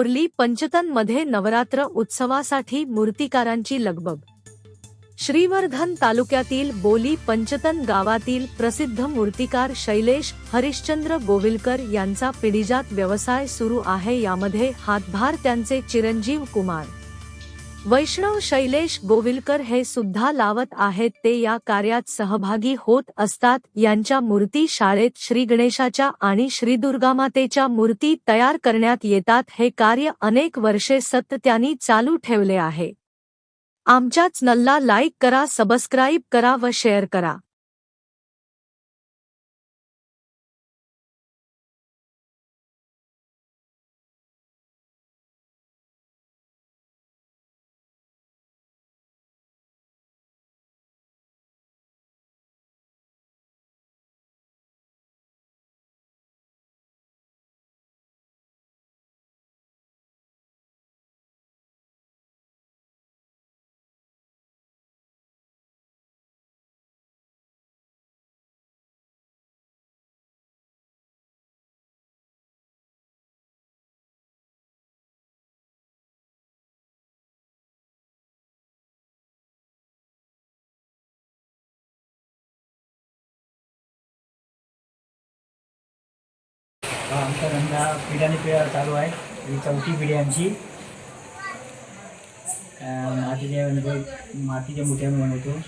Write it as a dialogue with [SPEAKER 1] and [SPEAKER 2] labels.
[SPEAKER 1] बोरली पंचतनमध्ये नवरात्र उत्सवासाठी मूर्तिकारांची लगबग. श्रीवर्धन तालुक्यातील बोली पंचतन गावातील प्रसिद्ध मूर्तिकार शैलेश हरिश्चंद्र गोविलकर यांचा पिढीजात व्यवसाय सुरू आहे. यामध्ये हातभार त्यांचे चिरंजीव कुमार. वैष्णव शैलेश गोविलकर हे सुद्धा लावत आहेत. ते या कार्यात सहभागी होत असतात. यांच्या मूर्ती शाळेत श्री गणेशाच्या आणि श्री दुर्गामातेच्या मूर्ती तयार करण्यात येतात. हे कार्य अनेक वर्षे सातत्याने चालू ठेवले आहे. आमच्याच नल्ला लाईक करा सबस्क्राईब करा व शेअर करा.
[SPEAKER 2] हा आमचा धंदा पिढ्याने पिढ्या चालू आहे. ही चौथी पिढी आमची. मातीच्या म्हणजे मातीच्या मोठ्या म्हणून होतो